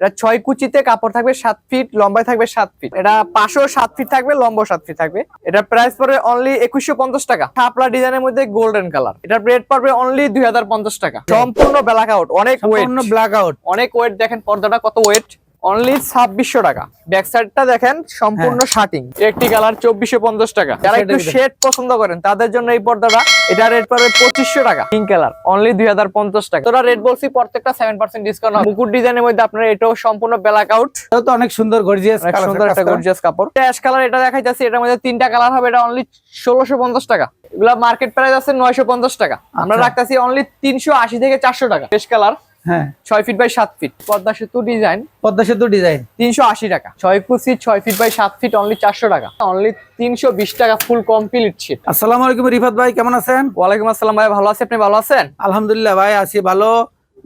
এটা ছয় কুচিতে কাপড় থাকবে সাত ফিট লম্বায় থাকবে সাত ফিট। এটা পাশেও সাত ফিট থাকবে লম্বা সাত ফিট থাকবে। এটা প্রাইস পড়বে অনলি একুশশো পঞ্চাশ টাকা। থাপলা ডিজাইনের মধ্যে গোল্ডেন কালার এটা রেট পড়বে অনলি দুই হাজার পঞ্চাশ টাকা। সম্পূর্ণ ব্ল্যাক আউট অনেক ওয়েট ব্ল্যাক আউট অনেক ওয়েট দেখেন পর্দাটা কত ওয়েট অনলি ছাব্বিশশো টাকা। ব্যাক সাইডটা দেখেন সম্পূর্ণ শার্টিং একটি কালার চব্বিশশো পঞ্চাশ টাকা। যারা একটু শেড পছন্দ করেন তাদের জন্য এই পর্দাটা এটা রেট পড়বে পঁচিশশো টাকা। পিঙ্ক কালার অনলি দুই হাজার পঞ্চাশ টাকা। তোরা রেট বলছি প্রত্যেকটা সেভেন পার্সেন্ট ডিসকাউন্ট মুকুট ডিজাইনের মধ্যে আপনার এটাও সম্পূর্ণ ব্ল্যাক আউট তো অনেক সুন্দর গর্জিয়াস সুন্দর একটা গর্জিয়াস কাপড়। অ্যাশ কালার এটা দেখা যাচ্ছে এটার মধ্যে তিনটা কালার হবে এটা অনলি ষোলোশো পঞ্চাশ টাকা। এগুলা মার্কেট প্রাইস আছে নয়শো পঞ্চাশ টাকা। আমরা আচ্ছা। রাখতেছি অনলি তিনশো আশি থেকে চারশো টাকা। বেশ কালার হ্যাঁ। ছয় ফিট বাই সাত feet Padma Setu design Padma Setu design তিনশো আশি টাকা। ছয় কুচি ছয় ফিট বাই সাত ফিট অনলি চারশো টাকা। অনলি তিনশো বিশ টাকা ফুল কমপ্লিট শিট আসসালামু আলাইকুম রিফাত ভাই কেমন আছেন? ওয়ালাইকুম আসসালাম ভাই ভালো আছে? আপনি ভালো আছেন? আলহামদুলিল্লাহ ভাই আছি ভালো।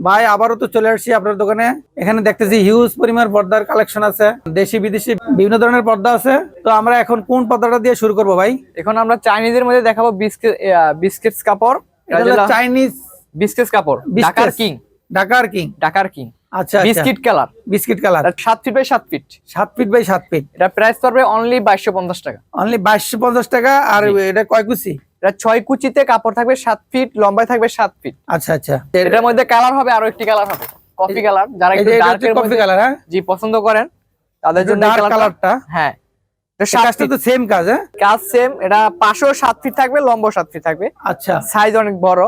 ভাই আবারও তো চলে আসছি আপনার দোকানে। এখানে দেখতেছি হিউজ পরিমাণ পর্দার কালেকশন আছে। দেশি বিদেশি বিভিন্ন ধরনের পর্দা আছে। তো আমরা এখন কোন পর্দাটা দিয়ে শুরু করব ভাই? এখন আমরা চাইনিজের মধ্যে দেখাবো বিস্কিট বিস্কিটস কাপড়। চাইনিজ বিস্কিটস কাপড়। ঢাকার কিং ঢাকার কিং ঢাকার কিং আচ্ছা বিস্কিট কালার বিস্কিট কালার সাত ফিট বাই সাত ফিট সাত ফিট বাই সাত ফিট এটা প্রাইস পড়বে অনলি বাইশশো পঞ্চাশ টাকা। অনলি বাইশশো পঞ্চাশ টাকা আর এটা কয় কুচি? এটা ছয় কুচিতে কাপড় থাকবে সাত ফিট লম্বায় থাকবে সাত ফিট আচ্ছা আচ্ছা। এটার মধ্যে কালার হবে আরও একটি কালার হবে। কফি কালার যারা একটু কফি কালার হ্যাঁ? জি পছন্দ করেন তাদের জন্য ডার্ক কালারটা- হ্যাঁ। কাজটা তো সেম কাজ হ্যাঁ? কাজ সেম এটা পাশেও সাত ফিট থাকবে লম্ব সাত ফিট থাকবে। আচ্ছা। সাইজ অনেক বড়।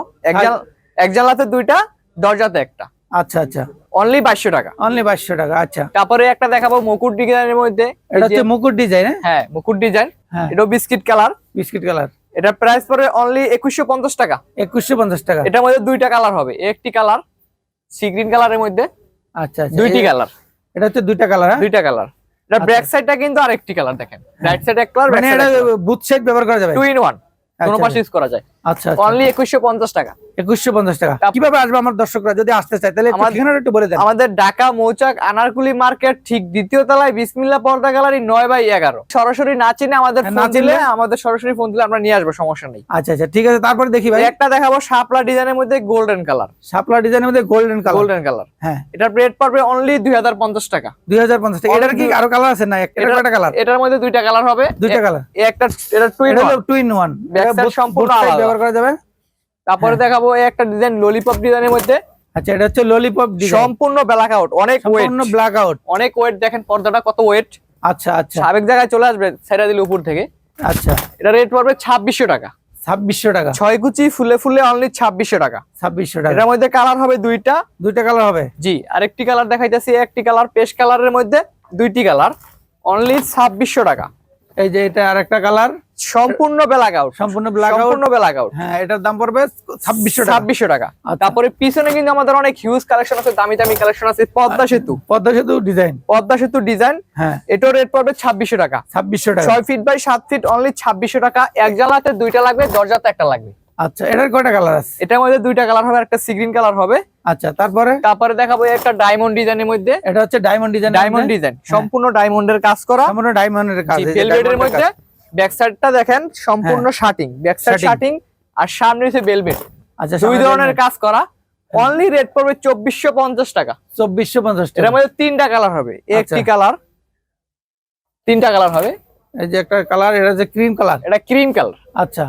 এক জানলাতে দুইটা দরজাতে একটা। আচ্ছা আচ্ছা। অনলি বাইশশো টাকা। অনলি বাইশশো টাকা আচ্ছা। তারপরে একটা দেখাবো মুকুট ডিজাইনের মধ্যে। এই এটা হচ্ছে মুকুট ডিজাইন হ্যাঁ? মুকুট ডিজাইন। এটা বিস্কিট কালার। Biscuit colour. এটা প্রাইস পড়বে অনলি একুশশো পঞ্চাশ টাকা। একুশশো পঞ্চাশ টাকা। এটার মধ্যে দুইটা কালার হবে। একটি কালার সি গ্রিন কালারের মধ্যে। আচ্ছা আচ্ছা। দুইটি কালার। এটা হচ্ছে দুইটা কালার হ্যাঁ? দুইটা কালার। এটা আচ্ছা। ব্যাক সাইডটা কিন্তু আরেকটি কালার দেখেন। রাইট সাইড এক কালার মানে এটা বুথ সাইড ব্যবহার করা যাবে? টু ইন ওয়ান কোনো আচ্ছা, পাশে ইউজ করা যায়। আচ্ছা অনলি একুশশো পঞ্চাশ টাকা। একুশশো পঞ্চাশ টাকা। কীভাবে আসবে আমার দর্শকরা? যদি আসতে চায় তাহলে ঠিকানাটা একটু বলে দেন। আমাদের ঢাকা মৌচাক আনারকুলি মার্কেট ঠিক দ্বিতীয় তলায় বিসমিল্লা পর্দা গ্যালারি নয় বাই এগারো। সরাসরি না চিনে আমাদের হ্যাঁ, ফোন দিলে আমাদের সরাসরি ফোন দিলে আমরা নিয়ে আসব সমস্যা নেই। আচ্ছা আচ্ছা ঠিক আছে তারপরে দেখি ভাই। একটা দেখাবো শাপলা ডিজাইনের মধ্যে গোল্ডেন কালার শাপলা ডিজাইনের মধ্যে গোল্ডেন কালার গোল্ডেন কালার হ্যাঁ। এটার রেট পড়বে অনলি দুই হাজার পঞ্চাশ টাকা। দুই হাজার পঞ্চাশ টাকা। এটার কি আরও কালার আছে না? একটা কালার এটার মধ্যে দুইটা কালার হবে। দুইটা কালার একটা এটা টু এটা হলো টু ইন ওয়ান সম্পূর্ণ আলাদা। ব্যবহার করা যাবে তারপরে হ্যাঁ। দেখাবো এই একটা ডিজাইন ললিপপ ডিজাইনের মধ্যে। আচ্ছা এটা হচ্ছে ললিপপ ডিজাইন সম্পূর্ণ ব্ল্যাক আউট অনেক ওয়েট সম্পূর্ণ ব্ল্যাক আউট অনেক ওয়েট দেখেন পর্দাটা কত ওয়েট আচ্ছা আচ্ছা। সাবেক জায়গায় চলে আসবে সেরা দিলে উপর থেকে। আচ্ছা। এটা রেট পড়বে ছাব্বিশশো টাকা। ছাব্বিশশো টাকা। ছয় কুচি ফুলে ফুলে অনলি ছাব্বিশশো টাকা। ছাব্বিশশো টাকা। এটার মধ্যে কালার হবে দুইটা। দুইটা কালার হবে? জি আরেকটি কালার দেখাইতেছি একটি কালার পেস্ট কালারের মধ্যে দুইটি কালার অনলি ছাব্বিশশো টাকা। এই যে এটা আর একটা কালার। সম্পূর্ণ ব্ল্যাক আউট সম্পূর্ণ ব্ল্যাক আউট সম্পূর্ণ ব্ল্যাক আউট হ্যাঁ এটার দাম পড়বে ছাব্বিশশো টাকা। ছাব্বিশশো টাকা। আচ্ছা। তারপরে পিছনে কিন্তু আমাদের অনেক হিউজ কালেকশন আছে দামি দামি কালেকশন আছে পদ্মা সেতু। পদ্মা সেতু ডিজাইন পদ্মা সেতু ডিজাইন হ্যাঁ। এটার রেট পড়বে ছাব্বিশশো টাকা। ছাব্বিশশো টাকা। ছয় ফিট বাই সাত ফিট অনলি ছাব্বিশশো টাকা। এক জালাতে দুইটা লাগবে দরজাতে একটা লাগবে। আচ্ছা এটার কয়টা কালার আছে? এটার মধ্যে দুইটা কালার হবে একটা সিগ্রিন কালার হবে। আচ্ছা তারপরে? তারপরে দেখাবো একটা ডায়মন্ড ডিজাইনের মধ্যে। এটা হচ্ছে ডায়মন্ড ডিজাইন ডায়মন্ড ডিজাইন সম্পূর্ণ ডায়মন্ডের কাজ করা। সম্পূর্ণ ডায়মন্ডের কাজ ভেলভেটের এর মধ্যে। ব্যাক সাইডটা দেখেন সম্পূর্ণ শার্টিং ব্যাক সাইড। শার্টিং আর সামনে হচ্ছে ভেলভেট আচ্ছা দুই ধরনের কাজ করা। অনলি রেট পড়বে চব্বিশশো পঞ্চাশ টাকা। চব্বিশশো পঞ্চাশ টাকা। মধ্যে তিনটা কালার হবে। একটি আচ্ছা। কালার তিনটা কালার হবে। এই যে একটা কালার এটা হচ্ছে ক্রিম কালার এটা ক্রিম কালার আচ্ছা।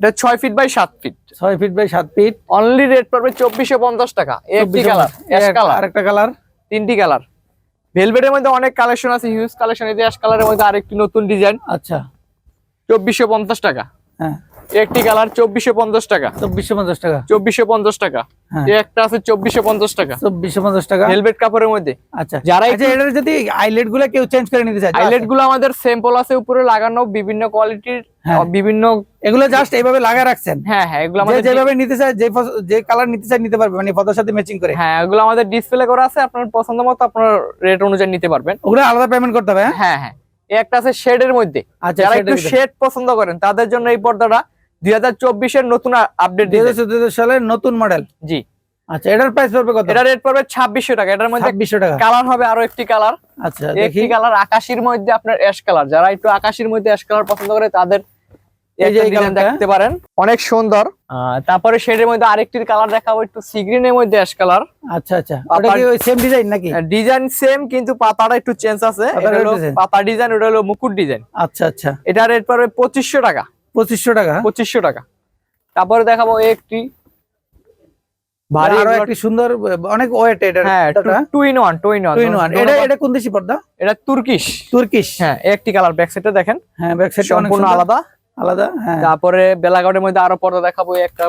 এটা ছয় ফিট বাই সাত ফিট ছয় ফিট বাই সাত ফিট অনলি রেট পড়বে চব্বিশশো পঞ্চাশ টাকা। একটি কালার কালার আরেকটা কালার তিনটি কালার ভেলভেটের মধ্যে অনেক কালেকশন আছে হিউজ কালেকশন এই যে অ্যাশ কালারের মধ্যে আরেকটি নতুন ডিজাইন আচ্ছা। চব্বিশশো পঞ্চাশ টাকা। হ্যাঁ। একটি কালার চব্বিশশো পঞ্চাশ টাকা। চব্বিশশো পঞ্চাশ টাকা। চব্বিশশো পঞ্চাশ টাকা। হ্যাঁ। একটা আছে চব্বিশশো পঞ্চাশ টাকা। চব্বিশশো পঞ্চাশ টাকা। ভেলভেট কাপড়ের মধ্যে। আচ্ছা। যারা আচ্ছা এটার যদি আইলেটগুলো কেউ চেঞ্জ করে নিতে চায় আইলেটগুলো আমাদের স্যাম্পল আছে উপরে লাগানো বিভিন্ন কোয়ালিটির হ্যাঁ। বিভিন্ন এগুলো জাস্ট এইভাবে লাগা রাখছেন? হ্যাঁ হ্যাঁ এগুলো আমাদের যেভাবে নিতে চায় যে যে কালার নিতে চায় নিতে পারবে মানে ফটোর সাথে ম্যাচিং করে। হ্যাঁ এগুলো আমাদের ডিসপ্লে করা আছে আপনার পছন্দ মতো আপনার রেট অনুযায়ী নিতে পারবেন। ওগুলো আলাদা পেমেন্ট করতে হবে হ্যাঁ? হ্যাঁ হ্যাঁ। একটা আছে শেডের মধ্যে। আচ্ছা যারা একটু শেড পছন্দ করেন তাদের জন্য এই পর্দাটা দুই হাজার চব্বিশের নতুন আপডেট দুই হাজার চোদ্দ সালের নতুন মডেল জি। আচ্ছা এটার প্রাইস পড়বে কত? এটা রেট পড়বে ছাব্বিশশো টাকা। এটার মধ্যে টাকা। কালার হবে আরও একটি কালার আচ্ছা দেখি। কালার আকাশির মধ্যে আপনার অ্যাশ কালার যারা একটু আকাশির মধ্যে অ্যাশ কালার পছন্দ করে তাদের এই যে দেখতে পারেন। অনেক সুন্দর। তারপরে শেডের মধ্যে আরেকটির কালার দেখাবো একটু সি মধ্যে অ্যাশ কালার আচ্ছা আচ্ছা। ওটা কি ওই সেম ডিজাইন নাকি? ডিজাইন সেম কিন্তু পাতাটা একটু চেঞ্জ আছে। এটা হলো পাতা ডিজাইন ওটা হলো মুকুট ডিজাইন আচ্ছা আচ্ছা। এটা রেট পড়বে পঁচিশশো টাকা। পঁচিশশো টাকা। পঁচিশশো টাকা। তারপরে দেখাবো একটি ভারী আরও একটি সুন্দর অনেক ওয়েট এটা হ্যাঁ two in one two in one two in one এটা এটা কোন দেশি পর্দা? এটা তুর্কিশ। তুর্কিশ। হ্যাঁ একটি কালার ব্যাক সাইডটা দেখেন। হ্যাঁ ব্যাক সাইড সম্পূর্ণ আলাদা। আলাদা হ্যাঁ। তারপরে বেলাঘাটের মধ্যে আরও পর্দা দেখাবো একটা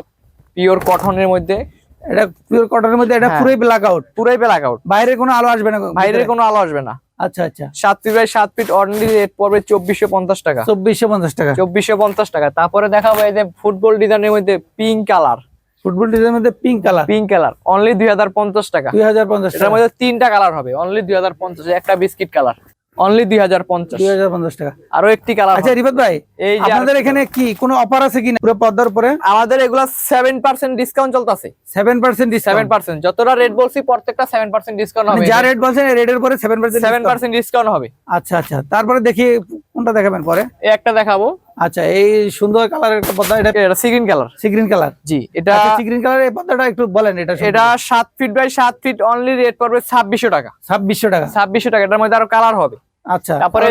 পিওর কটনের মধ্যে। এটা পিওর কটনের মধ্যে এটা হ্যাঁ। পুরোই ব্ল্যাক আউট পুরাই ব্ল্যাক আউট বাইরে কোনো আলো আসবে না বাইরের? কোনো আলো আসবে না। আচ্ছা আচ্ছা। সাত ফিট বাই সাত ফিট অনলি রেট পড়বে চব্বিশশো পঞ্চাশ টাকা। চব্বিশশো পঞ্চাশ টাকা। চব্বিশশো পঞ্চাশ টাকা। তারপরে দেখাবো এই যে ফুটবল ডিজাইনের মধ্যে পিঙ্ক কালার ফুটবল ডিজাইনের মধ্যে pink colour pink colour only দুই হাজার পঞ্চাশ টাকা। দুই হাজার পঞ্চাশ টাকার মধ্যে তিনটা কালার হবে। অনলি দুই হাজার পঞ্চাশ। একটা বিস্কিট কালার অনলি দুই হাজার পঞ্চাশ। দুই হাজার পঞ্চাশ টাকা। আরও একটি কালার আচ্ছা রিফাত ভাই এই যে আপনাদের এখানে কি কোনো অফার আছে কিনা পুরো পর্দার উপরে? আমাদের এগুলা ডিসকাউন্ট চলতেছে। যতটা রেট বলছি প্রত্যেকটা ডিসকাউন্ট হবে মানে যা রেট বলছেন রেটের উপরে seven percent seven percent discount হবে। আচ্ছা আচ্ছা। তারপরে দেখি কোনটা দেখাবেন পরে? একটা দেখাবো। আচ্ছা এই সুন্দর কালারের একটা পর্দা এটা এটা sea green colour sea green colour জি এটা সিগ্রিন কালারের এই পর্দাটা একটু বলেন এটা এটা সাত ফিট বাই সাত ফিট অনলি রেট পড়বে ছাব্বিশশো টাকা। ছাব্বিশশো টাকা। ছাব্বিশশো টাকা এটার মধ্যে আরও কালার হবে। আচ্ছা তারপরে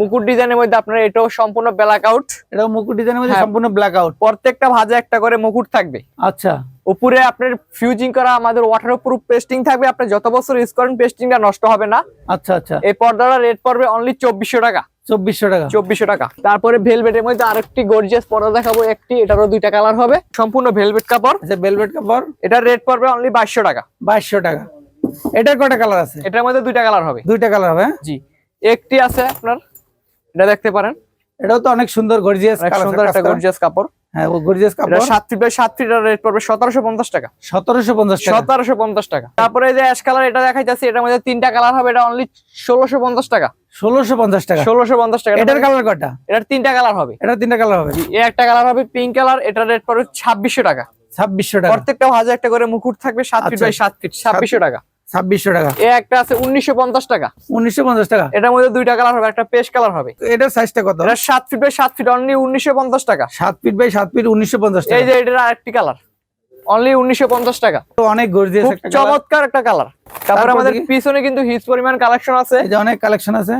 মুকুট ডিজাইনের মধ্যে আপনার এটাও সম্পূর্ণ ব্ল্যাক আউট এটা মুকুট ডিজাইনের মধ্যে হ্যাঁ। সম্পূর্ণ ব্ল্যাক আউট প্রত্যেকটা ভাজে একটা করে মুকুট থাকবে। আচ্ছা। উপরে আপনার ফিউজিং করা আমাদের ওয়াটার প্রুফ পেস্টিং থাকবে। আপনি যত বছর ইউজ করেন পেস্টিংটা নষ্ট হবে না। আচ্ছা আচ্ছা। এই পর্দাটা রেট পড়বে অনলি চব্বিশশো টাকা। চব্বিশশো টাকা। চব্বিশশো টাকা। তারপরে ভেলভেটের মধ্যে আরেকটি গর্জিয়াস পর্দা দেখাবো একটি এটারও দুইটা কালার হবে। সম্পূর্ণ ভেলভেট কাপড়। আচ্ছা বেলভেট কাপড়। এটার রেট পড়বে অনলি বাইশশো টাকা। বাইশশো টাকা। এটার কালার আছে? এটার মধ্যে দুইটা কালার হবে। দুইটা কালার হবে হ্যাঁ? জি। একটি আছে আপনার এটা দেখতে পারেন। এটাও তো অনেক সুন্দর গর্জিয়াস সুন্দর একটা গর্জিয়াস কাপড়। হ্যাঁ গর্জিয়াস কাপড়। সাত ফিট বাই সাত ফিট রেট পড়বে সতেরোশো পঞ্চাশ টাকা। সতেরোশো পঞ্চাশ টাকা। তারপরে যে অ্যাশ কালার এটা দেখাইতেছি এটার মধ্যে তিনটা কালার হবে এটা অনলি ষোলোশো পঞ্চাশ টাকা। ষোলোশো পঞ্চাশ টাকা। ষোলোশো পঞ্চাশ টাকা। এটার কালার কয়টা এটার তিনটা কালার হবে। এটার তিনটা কালার হবে? একটা কালার হবে পিঙ্ক কালার এটার রেট পড়বে ছাব্বিশশো টাকা। ছাব্বিশশো টাকা। প্রত্যেকটা হাজার একটা করে মুকুট থাকবে সাত ফিট আচ্ছা। বাই সাত ফিট ছাব্বিশশো টাকা। ছাব্বিশশো টাকা। এ একটা আছে উনিশশো পঞ্চাশ টাকা। উনিশশো পঞ্চাশ টাকা? এটার মধ্যে দুইটা কালার হবে একটা পেস্ট কালার হবে। এটার সাইজটা কত? এটা সাত ফিট বাই সাত ফিট অনলি উনিশশো পঞ্চাশ টাকা। সাত ফিট বাই সাত ফিট উনিশশো পঞ্চাশ এই যে এটার আরেকটি কালার অনলি উনিশশো পঞ্চাশ টাকা। তো অনেক গর্জিয়াস। চমৎকার একটা কালার তারপর আমাদের পিছনে কিন্তু পরিমাণ কালেকশন আছে। যে অনেক কালেকশন আছে।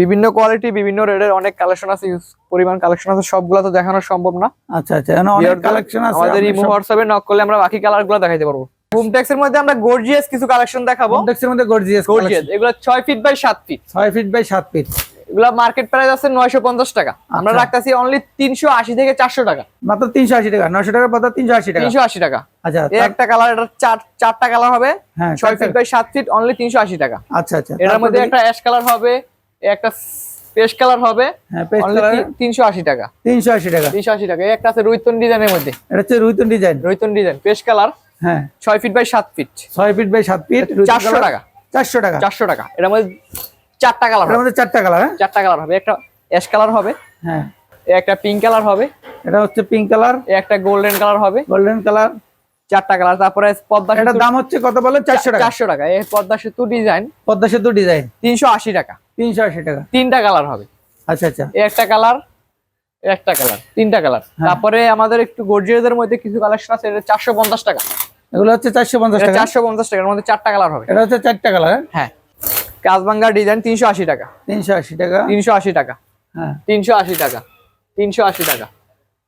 বিভিন্ন কোয়ালিটি বিভিন্ন রেটের অনেক কালেকশন আছে পরিমাণ কালেকশন আছে। সবগুলো তো দেখানো সম্ভব না। আচ্ছা আচ্ছা অনেক কালেকশন আছে। আমাদের ইমো হোয়াটসঅ্যাপে নক করলে আমরা বাকি কালারগুলো দেখাইতে পারব। হোমটেক্স এর মধ্যে আমরা গর্জিয়াস কিছু কালেকশন দেখাবো। কমপ্লেক্সের মধ্যে গর্জিয়াস গর্জিয়াস এগুলো ছয় ফিট বাই সাত ফিট ছয় ফিট বাই সাত ফিট এগুলো মার্কেট প্রাইস আছে নয়শো পঞ্চাশ টাকা। আমরা। রাখতেছি অনলি তিনশো আশি থেকে চারশো টাকা। মাত্র তিনশো আশি টাকা। নশো টাকার পর্দা তিনশো আশি টাকা। তিনশো আশি টাকা। আচ্ছা একটা কালার এটা চার চারটা কালার হবে। হ্যাঁ ছয় ফিট বাই সাত ফিট অনলি তিনশো আশি টাকা। আচ্ছা আচ্ছা। এটার মধ্যে একটা অ্যাশ কালার হবে একটা পেস্ট কালার হবে হ্যাঁ তিনশো আশি টাকা। তিনশো আশি টাকা। তিনশো আশি টাকা। একটা আছে রুইতন ডিজাইনের মধ্যে। এটা হচ্ছে রুইতন ডিজাইন রুইতন ডিজাইন পেস্ট কালার হ্যাঁ। ছয় ফিট বাই সাত ফিট ছয় ফিট বাই সাত ফিট চারশো টাকা। চারশো টাকা। চারশো টাকা। এটার মধ্যে চারটা কালার হবে। মধ্যে চারটা কালার হ্যাঁ? চারটা কালার হবে। একটা অ্যাশ কালার হবে। হ্যাঁ। একটা পিঙ্ক কালার হবে। এটা হচ্ছে পিঙ্ক কালার একটা গোল্ডেন কালার হবে। গোল্ডেন কালার চারটা কালার তারপরে পদ্মা এটার দাম হচ্ছে কত বলে? চারশো টাকা। চারশো টাকা। এই পদ্মা সেতু ডিজাইন পদ্মা সেতু ডিজাইন তিনশো আশি টাকা। তিনশো আশি টাকা। তিনটা কালার হবে। আচ্ছা আচ্ছা। একটা কালার একটা কালার তিনটা কালার হ্যাঁ। তারপরে আমাদের একটু গর্জিয়াসের মধ্যে কিছু কালেকশন আছে। এটা চারশো পঞ্চাশ টাকা। এগুলো হচ্ছে চারশো পঞ্চাশ টাকা। চারশো পঞ্চাশ টাকার মধ্যে চারটা কালার হবে। এটা হচ্ছে চারটা কালার হ্যাঁ? কাজবাঙ্গা ডিজাইন তিনশো আশি টাকা। তিনশো আশি টাকা। তিনশো আশি টাকা। হ্যাঁ। তিনশো আশি টাকা। তিনশো আশি টাকা।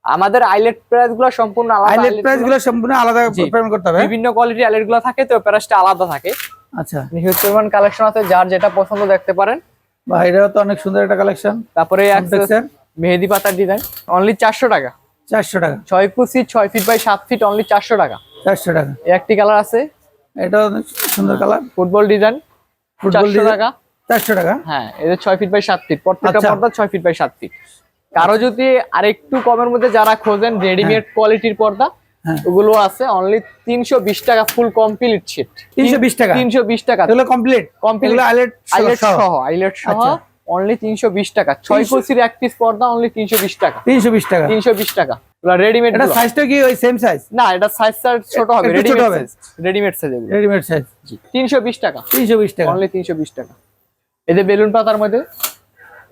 আমাদের আইলেট প্রাইসগুলো সম্পূর্ণ আলাদা আইলেট প্রাইস। গুলো সম্পূর্ণ আলাদা পেমেন্ট করতে হবে। বিভিন্ন কোয়ালিটির আইলেটগুলো থাকে তো প্রাইসটা আলাদা থাকে। আচ্ছা। হিউজ পরিমাণ কালেকশন আছে যার যেটা পছন্দ দেখতে পারেন। বা এটাও তো অনেক সুন্দর একটা কালেকশন তারপরে মেহেদি পাতার ডিজাইন অনলি চারশো টাকা। চারশো টাকা। ছয় কুচি ছয় ফিট বাই সাত ফিট অনলি চারশো টাকা। চারশো টাকা। একটি কালার আছে? এটাও অনেক সুন্দর কালার। Football design. ফুটবল টাকা। চারশো টাকা। হ্যাঁ এদের ছয় ফিট বাই সাত ফিট প্রত্যেকটা আচ্ছা। পর্দা ছয় ফিট বাই সাত ফিট কারও যদি আরেকটু কমের মধ্যে যারা খোঁজেন রেডিমেড কোয়ালিটির পর্দা হ্যাঁ। ওগুলো আছে অনলি তিনশো বিশ টাকা ফুল কমপ্লিট সেট 320 টাকা? তিনশো বিশ টাকা। Complete Complete। আইলেট আইলেট সহ। আইলেট সহ। অনলি তিনশো বিশ টাকা। ছয় 300 কুচির এক পিস পর্দা অনলি তিনশো বিশ টাকা। তিনশো বিশ টাকা। তিনশো বিশ টাকা। রেডিমেড এটা সাইজটা কি ওই সেম সাইজ না এটা সাইজ সাইজ ছোট হবে রেডিমেড। সাইজ রেডিমেড সাইজ এগুলো। রেডিমেড সাইজ তিনশো বিশ টাকা। তিনশো বিশ টাকা। অনলি তিনশো বিশ টাকা। এদের বেলুন পাতার মধ্যে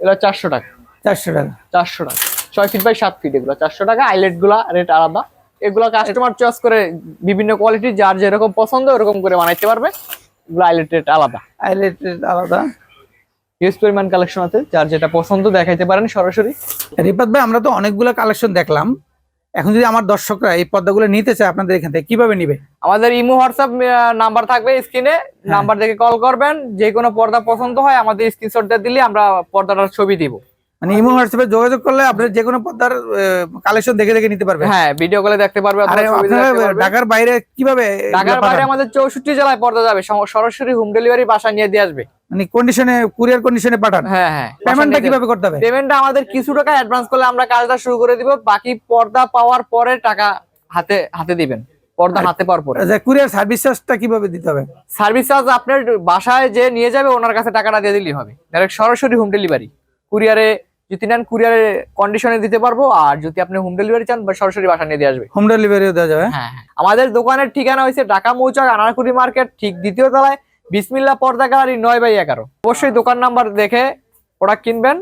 এটা চারশো টাকা। চারশো টাকা। চারশো টাকা। ছয় ফিট বাই সাত ফিট এগুলো চারশো টাকা। আইলেটগুলা রেট আলাদা। এগুলো কাস্টমার চয়েস করে বিভিন্ন কোয়ালিটি যার যেরকম পছন্দ ওরকম করে বানাইতে পারবে। এগুলো আইলেট রেট আলাদা। আইলেট রেট আলাদা। হিউজ পরিমাণ কালেকশন আছে। যার যেটা পছন্দ দেখাইতে পারেন সরাসরি। রিপাত ভাই আমরা তো অনেকগুলো কালেকশন দেখলাম। এখন যদি আমার দর্শকরা এই পর্দাগুলো নিতে চায় আপনাদের এখান থেকে কীভাবে নিবে? আমাদের ইমো হোয়াটসঅ্যাপ নাম্বার থাকবে স্ক্রিনে। নাম্বার দেখে কল করবেন। যে কোনো পর্দা পছন্দ হয় আমাদের স্ক্রিনশট দিয়ে দিলে আমরা পর্দাটার ছবি দিব। মানে ইমো হোয়াটসঅ্যাপে যোগাযোগ করলে আপনি যে কোনো পর্দার কালেকশন দেখে দেখে নিতে পারবেন। হ্যাঁ ভিডিও কলে দেখতে পারবে আরে ছবি দেখতে পারবে। ঢাকার বাইরে কীভাবে ঢাকার বাইরে আমাদের চৌষট্টি জেলায় পর্দা যাবে। সরাসরি হোম ডেলিভারি বাসায় নিয়ে দিয়ে আসবে। মানে কন্ডিশনে কুরিয়ার কন্ডিশনে পাঠান। হ্যাঁ হ্যাঁ। পেমেন্টটা কীভাবে করতে হবে? পেমেন্টটা আমাদের কিছু টাকা অ্যাডভান্স করলে আমরা কাজটা শুরু করে দিব বাকি পর্দা পাওয়ার পরে টাকা হাতে হাতে দিবেন। পর্দা হাতে পাওয়ার পরে। আচ্ছা কুরিয়ার সার্ভিস চার্জটা কীভাবে দিতে হবে? সার্ভিস চার্জ আপনার বাসায় যে নিয়ে যাবে ওনার কাছে টাকাটা দিয়ে দিলেই হবে। ডাইরেক্ট সরাসরি হোম ডেলিভারি কুরিয়ারে যদি নেন কুরিয়ারে কন্ডিশনে দিতে পারব আর যদি আপনি হোম ডেলিভারি চান বা সরাসরি বাসা নিয়ে দিয়ে আসবে। হোম ডেলিভারিও দেওয়া যাবে। হ্যাঁ হ্যাঁ। আমাদের দোকানের ঠিকানা হয়েছে ঢাকা মৌচাক আনারকুড়ি মার্কেট ঠিক দ্বিতীয় তলায়। বিসমিল্লা পর্দা গ্যালারি নয় বাই এগারো। অবশ্যই দোকান নাম্বার দেখে প্রোডাক্ট কিনবেন।